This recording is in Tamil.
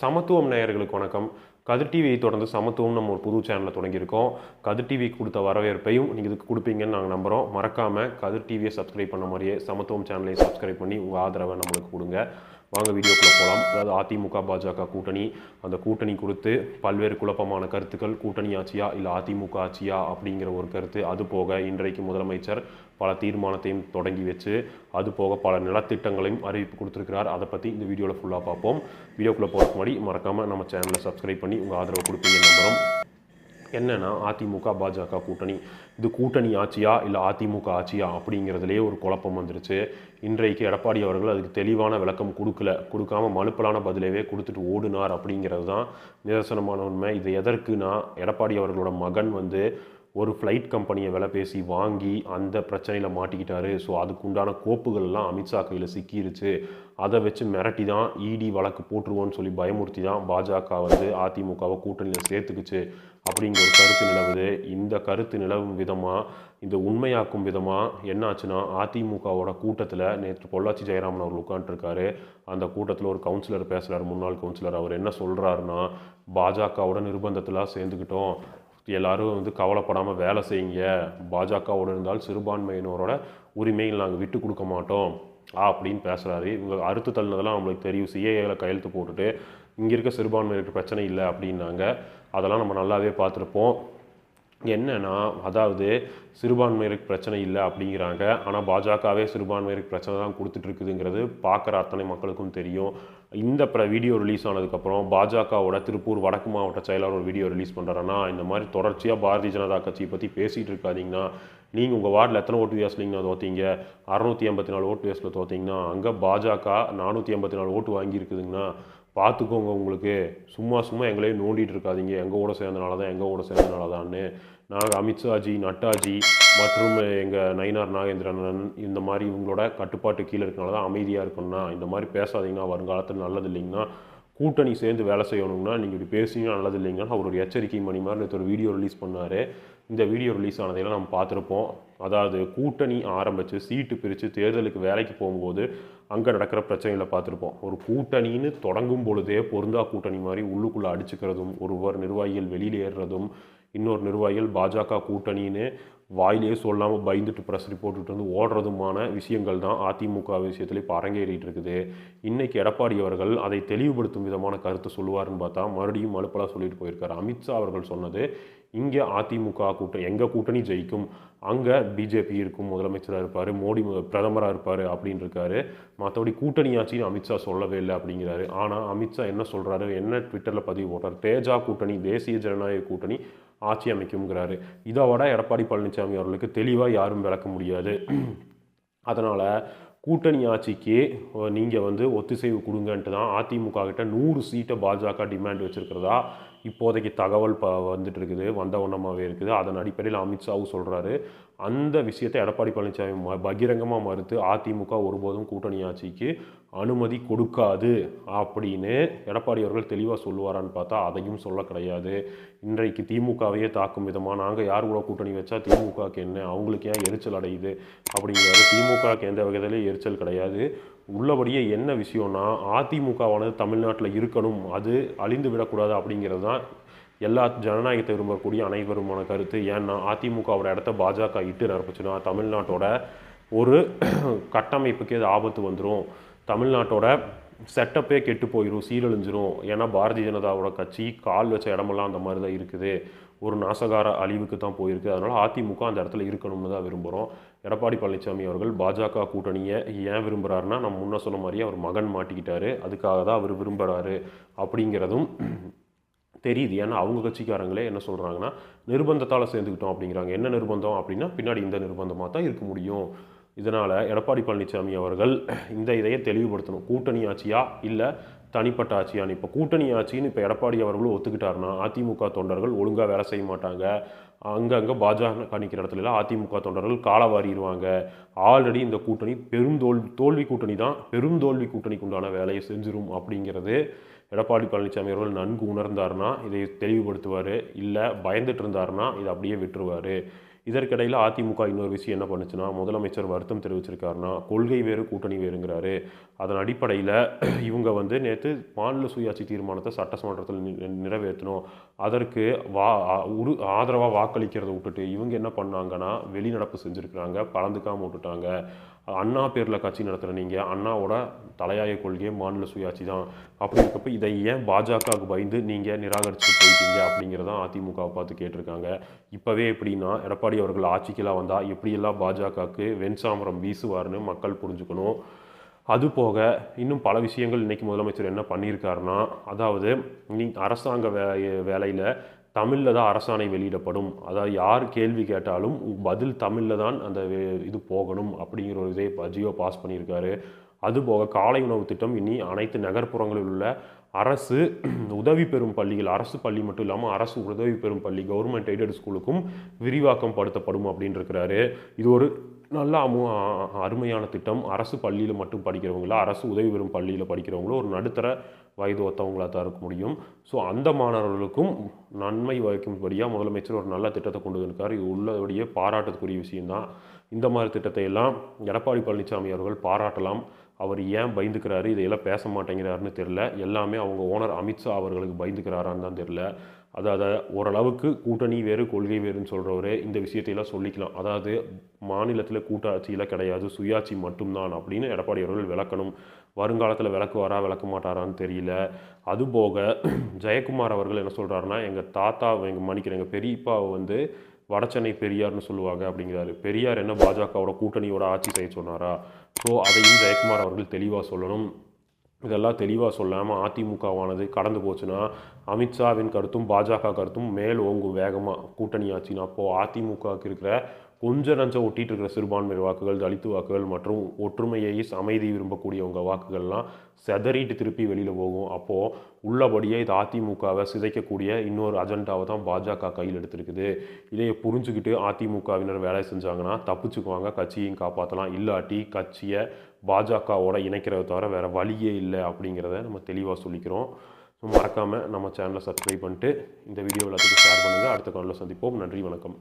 சமத்துவம் நேயர்களுக்கு வணக்கம். கதிர் டிவியை தொடர்ந்து சமத்துவம் நம்ம ஒரு புது சேனலை தொடங்கியிருக்கோம். கதிர் டிவி கொடுத்த வரவேற்பையும் நீங்கள் இதுக்கு கொடுப்பீங்கன்னு நாங்கள் நம்புகிறோம் மறக்காமல் கதிர் டிவியை சப்ஸ்கிரைப் பண்ண மாதிரியே சமத்துவம் சேனலையும் சப்ஸ்கிரைப் பண்ணி உங்கள் ஆதரவை நம்மளுக்கு கொடுங்க. வாங்க வீடியோக்குள்ளே போகலாம் அதாவது அதிமுக பாஜக கூட்டணி. அந்த கூட்டணி குறித்து பல்வேறு குழப்பமான கருத்துக்கள் கூட்டணி ஆட்சியா இல்லை அதிமுக ஆட்சியா அப்படிங்கிற ஒரு கருத்து. அது போக இன்றைக்கு முதலமைச்சர் பல தீர்மானத்தையும் தொடங்கி வச்சு அது போக பல நிலத்திட்டங்களையும் அறிவிப்பு கொடுத்துருக்கிறார். அதை பற்றி இந்த வீடியோவில் ஃபுல்லாக பார்ப்போம். வீடியோக்குள்ளே போகிறதுக்கு முன்னாடி மறக்காமல் நம்ம சேனலை சப்ஸ்கிரைப் பண்ணி உங்கள் ஆதரவு கொடுப்பீங்க நம்புகிறோம் என்னென்னா அதிமுக பாஜக கூட்டணி. இது கூட்டணி ஆட்சியா இல்லை அதிமுக ஆட்சியா அப்படிங்கிறதுலேயே ஒரு குழப்பம் வந்துருச்சு. இன்றைக்கு எடப்பாடி அவர்கள் அதுக்கு தெளிவான விளக்கம் கொடுக்கல. கொடுக்காம மலுப்பலான பதிலவே கொடுத்துட்டு ஓடினார் அப்படிங்கிறது தான் நிதர்சனமான உண்மை. இது எதற்குனா எடப்பாடி அவர்களோட மகன் வந்து ஒரு ஃப்ளைட் கம்பெனியை விலை பேசி வாங்கி அந்த பிரச்சனையில் மாட்டிக்கிட்டாரு. ஸோ அதுக்கு உண்டான கோப்புகள்லாம் அமித்ஷா கையில் சிக்கிருச்சு. அதை வச்சு மிரட்டி தான் இடி வழக்கு போட்டுருவோன்னு சொல்லி பயமுறுத்தி தான் பாஜக வந்து அதிமுகவை கூட்டணியில் சேர்த்துக்குச்சு அப்படிங்கிற ஒரு கருத்து நிலவுது. இந்த கருத்து நிலவும் விதமாக இந்த உண்மையாக்கும் விதமாக என்னாச்சுன்னா அதிமுகவோட கூட்டத்தில் நேற்று பொள்ளாச்சி ஜெயராமன் அவர் உட்காந்துருக்காரு அந்த கூட்டத்தில் ஒரு கவுன்சிலர் பேசுகிறார் முன்னாள் கவுன்சிலர் அவர் என்ன சொல்கிறாருன்னா பாஜகவோட நிர்பந்தத்தில் சேர்ந்துக்கிட்டோம். எல்லாரும் வந்து கவலைப்படாமல் வேலை செய்யுங்க. பாஜகவோடு இருந்தால் சிறுபான்மையினரோட உரிமைகள் நாங்கள் விட்டு கொடுக்க மாட்டோம். அப்படின்னு பேசுகிறாரு இவங்க அறுத்து தள்ளினதெல்லாம் அவங்களுக்கு தெரியும். சிஏஏல கையெழுத்து போட்டுட்டு இங்கே இருக்க சிறுபான்மையினருக்கு பிரச்சனை இல்லை அப்படின்னாங்க. அதெல்லாம் நம்ம நல்லாவே பார்த்துருப்போம். என்னன்னா அதாவது சிறுபான்மையருக்கு பிரச்சனை இல்லை அப்படிங்கிறாங்க. ஆனால் பாஜகவே சிறுபான்மையருக்கு பிரச்சனை தான் கொடுத்துட்ருக்குதுங்கிறது பார்க்குற அத்தனை மக்களுக்கும் தெரியும். இந்த ப்ர வீடியோ ரிலீஸ் ஆனதுக்கப்புறம் பாஜகவோட திருப்பூர் வடக்கு மாவட்ட செயலாளர் ஒரு வீடியோ ரிலீஸ் பண்ணுறாருன்னா இந்த மாதிரி தொடர்ச்சியாக பாரதிய ஜனதா கட்சியை பற்றி பேசிகிட்டு இருக்காதிங்கன்னா நீங்கள் உங்கள் வார்டில் எத்தனை ஓட்டு வியாசிலிங்கண்ணா தோத்தீங்க? அறநூற்றி ஐம்பத்தி நாலு ஓட்டு வியாசில் தோத்தீங்கன்னா அங்கே பாஜக நானூற்றி ஐம்பத்தி நாலு ஓட்டு வாங்கியிருக்குதுங்கன்னா பார்த்துக்கோங்க உங்களுக்கு. சும்மா சும்மா எங்களையும் நோண்டிகிட்டு இருக்காதீங்க. எங்கள் கூட சேர்ந்தனால தான் எங்கள் கூட சேர்ந்தனால தான்னு நாங்கள் அமித்ஷாஜி நட்டாஜி மற்றும் எங்கள் நயினார் நாகேந்திரன் இந்த மாதிரி இவங்களோட கட்டுப்பாட்டு கீழே இருக்கனால தான் அமைதியாக இருக்கணும்னா இந்த மாதிரி பேசாதீங்கன்னா வருங்காலத்தில் நல்லது இல்லைங்கன்னா கூட்டணி சேர்ந்து வேலை செய்யணும்னா நீங்கள் இப்படி பேசிங்கன்னா நல்லது இல்லைங்கன்னா அவர் ஒரு எச்சரிக்கை மணி மாதிரி ஒரு வீடியோ ரிலீஸ் பண்ணார். இந்த வீடியோ ரிலீஸ் ஆனதையெல்லாம் நம்ம பார்த்துருப்போம். அதாவது கூட்டணி ஆரம்பித்து சீட்டு பிரித்து தேர்தலுக்கு வேலைக்கு போகும்போது அங்கே நடக்கிற பிரச்சனைகளை பார்த்துருப்போம். ஒரு கூட்டணின்னு தொடங்கும் பொழுதே பொருந்தா கூட்டணி மாதிரி உள்ளுக்குள்ளே அடிச்சுக்கிறதும் ஒருவர் நிர்வாகிகள் வெளியில் ஏறுறதும் இன்னொரு நிர்வாகிகள் பாஜக கூட்டணின்னு வாயிலே சொல்லாமல் பயந்துட்டு ப்ரெஸ் ரிப்போர்ட்டு வந்து ஓடுறதுமான விஷயங்கள் தான் அதிமுக விஷயத்துல இப்போ அரங்கேறிட்டு இருக்குது. இன்னைக்கு எடப்பாடி அவர்கள் அதை தெளிவுபடுத்தும் விதமான கருத்து சொல்லுவாருன்னு பார்த்தா மறுபடியும் மலுப்பலாக சொல்லிட்டு போயிருக்காரு. அமித்ஷா அவர்கள் சொன்னது இங்கே அதிமுக கூட்டணி எங்கள் கூட்டணி ஜெயிக்கும்? அங்கே பிஜேபி இருக்கும் முதலமைச்சராக இருப்பார் மோடி பிரதமராக இருப்பார் அப்படின்னு இருக்காரு. மற்றபடி கூட்டணியாச்சின்னு அமித்ஷா சொல்லவே இல்லை அப்படிங்கிறாரு. ஆனால் அமித்ஷா என்ன சொல்கிறாரு என்ன ட்விட்டரில் பதிவு போட்டார்? தேஜா கூட்டணி தேசிய ஜனநாயக கூட்டணி ஆட்சி அமைக்கும்ங்கிறாரு. இதை விட எடப்பாடி பழனிசாமி அவர்களுக்கு தெளிவாக யாரும் விளக்க முடியாது. அதனால் கூட்டணி ஆட்சிக்கு நீங்கள் வந்து ஒத்திசைவு கொடுங்கன்ட்டு தான் அதிமுக கிட்ட நூறு சீட்டை பாஜக டிமாண்ட் வச்சுருக்கிறதா? இப்போதைக்கு தகவல் ப வந்துட்டு இருக்குது வந்த இருக்குது. அதன் அடிப்படையில் அமித்ஷாவும் சொல்கிறாரு அந்த விஷயத்தை எடப்பாடி பழனிசாமி ம பகிரங்கமாக மறுத்து அதிமுக ஒருபோதும் கூட்டணி ஆட்சிக்கு அனுமதி கொடுக்காது அப்படின்னு எடப்பாடி அவர்கள் தெளிவாக சொல்லுவாரான்னு பார்த்தா அதையும் சொல்ல கிடையாது. இன்றைக்கு திமுகவையே தாக்கும் விதமாக நாங்கள் யார் கூட கூட்டணி வச்சா திமுகவுக்கு என்ன அவங்களுக்கு ஏன் எரிச்சல் அடையுது அப்படிங்கிறாரு திமுகவுக்கு எந்த வகையிலையும் எரிச்சல் கிடையாது. உள்ளபடியே என்ன விஷயம்னா அதிமுகவானது தமிழ்நாட்டில் இருக்கணும் அது அழிந்து விடக்கூடாது அப்படிங்கிறது தான் எல்லா ஜனநாயகத்தை விரும்பக்கூடிய அனைவருமான கருத்து. ஏன்னா அதிமுகவோட இடத்த பாஜக இட்டு நிரப்புச்சுன்னா தமிழ்நாட்டோட ஒரு கட்டமைப்புக்கு அது ஆபத்து வந்துடும் தமிழ்நாட்டோட செட்டப்பே கெட்டு போயிடும் சீரழிஞ்சிரும். ஏன்னா பாரதிய ஜனதாவோட கட்சி கால் வச்ச இடமெல்லாம் அந்த மாதிரி தான் இருக்குது. ஒரு நாசகார அழிவுக்கு தான் போயிருக்கு. அதனால் அதிமுக அந்த இடத்துல இருக்கணும்னு தான் விரும்புகிறோம் எடப்பாடி பழனிசாமி அவர்கள் பாஜக கூட்டணியை ஏன் விரும்புகிறாருன்னா நம்ம முன்ன சொன்ன மாதிரியே அவர் மகன் மாட்டிக்கிட்டாரு அதுக்காக தான் அவர் விரும்புகிறாரு அப்படிங்கிறதும் தெரியுது. ஏன்னா அவங்க கட்சிக்காரங்களே என்ன சொல்கிறாங்கன்னா நிர்பந்தத்தால் சேர்ந்துக்கிட்டோம் அப்படிங்கிறாங்க. என்ன நிர்பந்தம் அப்படின்னா பின்னாடி இந்த நிர்பந்தமாக தான் இருக்க முடியும். இதனால் எடப்பாடி பழனிசாமி அவர்கள் இந்த இதையே தெளிவுபடுத்தணும். கூட்டணி ஆட்சியா இல்லை தனிப்பட்ட ஆட்சியான்னு இப்போ கூட்டணி ஆட்சின்னு இப்போ எடப்பாடி அவர்களும் ஒத்துக்கிட்டாருன்னா அதிமுக தொண்டர்கள் ஒழுங்காக வேலை செய்ய மாட்டாங்க. அங்கங்கே பாஜக காணிக்கிற இடத்துல அதிமுக தொண்டர்கள் காலவாரிடுவாங்க ஆல்ரெடி இந்த கூட்டணி பெரும் தோல் தோல்வி கூட்டணி தான். பெரும் தோல்வி கூட்டணிக்கு உண்டான வேலையை செஞ்சிடும் அப்படிங்கிறது எடப்பாடி பழனிசாமி அவர்கள் நன்கு உணர்ந்தாருன்னா இதை தெளிவுபடுத்துவார். இல்லை பயந்துட்டு இருந்தாருன்னா இதை அப்படியே விட்டுருவார். இதற்கிடையில் அதிமுக இன்னொரு விஷயம் என்ன பண்ணுச்சுன்னா முதலமைச்சர் வருத்தம் தெரிவிச்சிருக்காருன்னா கொள்கை வேறு கூட்டணி வேறுங்கிறாரு. அதன் அடிப்படையில் இவங்க வந்து நேற்று மாநில சுயாட்சி தீர்மானத்தை சட்டமன்றத்தில் நிறைவேற்றணும். அதற்கு வா உரு ஆதரவாக வாக்களிக்கிறத விட்டுட்டு இவங்க என்ன பண்ணாங்கன்னா வெளிநடப்பு செஞ்சுருக்கிறாங்க பலந்துக்காமல் விட்டுட்டாங்க. அண்ணா பேரில் கட்சி நடத்துகிற நீங்கள் அண்ணாவோட தலையாய கொள்கையே மாநில சுயாட்சி தான். அப்படி இருக்கப்ப இதை ஏன் பாஜகவுக்கு பயந்து நீங்கள் நிராகரித்து போயிட்டீங்க அப்படிங்கிறதான் அதிமுகவை பார்த்து கேட்டிருக்காங்க. இப்போவே எப்படின்னா எடப்பாடி அவர்கள் ஆட்சிக்கெல்லாம் வந்தால் எப்படியெல்லாம் பாஜகவுக்கு வெண்சாமரம் வீசுவார்னு மக்கள் புரிஞ்சுக்கணும். அது போக இன்னும் பல விஷயங்கள் இன்றைக்கி முதலமைச்சர் என்ன பண்ணியிருக்காருன்னா அதாவது நீ அரசாங்க வே வேலையில் தமிழில் தான் அரசாணை வெளியிடப்படும். அதாவது யார் கேள்வி கேட்டாலும் பதில் தமிழில் தான் அந்த இது போகணும் அப்படிங்கிற ஒரு இதை ஜியோ பாஸ் பண்ணியிருக்காரு. அதுபோக காலை உணவு திட்டம் இனி அனைத்து நகர்ப்புறங்களில் உள்ள அரசு உதவி பெறும் பள்ளிகள் அரசு பள்ளி மட்டும் இல்லாமல் அரசு உதவி பெறும் பள்ளி கவர்மெண்ட் எய்டட் ஸ்கூலுக்கும் விரிவாக்கம் படுத்தப்படும் அப்படின்னு இருக்கிறாரு இது ஒரு நல்ல அமு அருமையான திட்டம். அரசு பள்ளியில் மட்டும் படிக்கிறவங்கள அரசு உதவி பெறும் பள்ளியில் படிக்கிறவங்களும் ஒரு நடுத்தர வயது ஒத்தவங்களாக தான் இருக்க முடியும். ஸோ அந்த மாணவர்களுக்கும் நன்மை வகிக்கும்படியாக முதலமைச்சர் ஒரு நல்ல திட்டத்தை கொண்டு வந்திருக்கார். இது உள்ளபடியே பாராட்டத்துக்குரிய விஷயம்தான். இந்த மாதிரி திட்டத்தை எல்லாம் எடப்பாடி பழனிசாமி அவர்கள் பாராட்டலாம். அவர் ஏன் பயந்துக்கிறாரு? இதையெல்லாம் பேச மாட்டேங்கிறாருன்னு தெரில எல்லாமே அவங்க ஓனர் அமித்ஷா அவர்களுக்கு பயந்துக்கிறாரான்னு தான் தெரில அதாவது ஓரளவுக்கு கூட்டணி வேறு கொள்கை வேறுன்னு சொல்கிறவரு இந்த விஷயத்தையெல்லாம் சொல்லிக்கலாம். அதாவது மாநிலத்தில் கூட்டாட்சியில் கிடையாது சுயாட்சி மட்டும்தான் அப்படின்னு எடப்பாடி அவர்கள் விளக்கணும். வருங்காலத்தில் விளக்குவாரா விளக்க மாட்டாரான்னு தெரியல. அதுபோக ஜெயக்குமார் அவர்கள் என்ன சொல்கிறாருன்னா எங்கள் தாத்தா எங்கள் மன்னிக்கிறேன் எங்கள் பெரியப்பாவை வந்து வடசென்னை பெரியார்னு சொல்லுவாங்க அப்படிங்கிறாரு. பெரியார் என்ன பாஜகவோட கூட்டணியோட ஆட்சி செய்ய சொன்னாரா? ஸோ அதையும் ஜெயக்குமார் அவர்கள் தெளிவாக சொல்லணும். இதெல்லாம் தெளிவாக சொல்லாமல் அதிமுகவானது கடந்து போச்சுன்னா அமித்ஷாவின் கருத்தும் பாஜக கருத்தும் மேல் ஓங்கும் வேகமாக கூட்டணி ஆச்சுன்னா அப்போது அதிமுகவுக்கு இருக்கிற கொஞ்ச நஞ்சம் ஒட்டிகிட்டு இருக்கிற சிறுபான்மையர் வாக்குகள் தலித்து வாக்குகள் மற்றும் ஒற்றுமையை அமைதி விரும்பக்கூடியவங்க வாக்குகள்லாம் செதறிட்டு திருப்பி வெளியில் போகும். அப்போது உள்ளபடியே இது அதிமுகவை சிதைக்கக்கூடிய இன்னொரு அஜெண்டாவை தான் பாஜக கையில் எடுத்திருக்குது. இதையை புரிஞ்சுக்கிட்டு அதிமுகவினர் வேலை செஞ்சாங்கன்னா தப்பிச்சுக்குவாங்க. கட்சியையும் காப்பாற்றலாம் இல்லாட்டி கட்சியை பாஜகவோட இணைக்கிறத தவிர வேறு வழியே இல்லை அப்படிங்கிறத நம்ம தெளிவாக சொல்லிக்கிறோம். ஸோ மறக்காமல் நம்ம சேனலை சப்ஸ்கிரைப் பண்ணிட்டு இந்த வீடியோ எல்லாத்துக்கும் ஷேர் பண்ணுங்கள் அடுத்த காலில் சந்திப்போம். நன்றி வணக்கம்.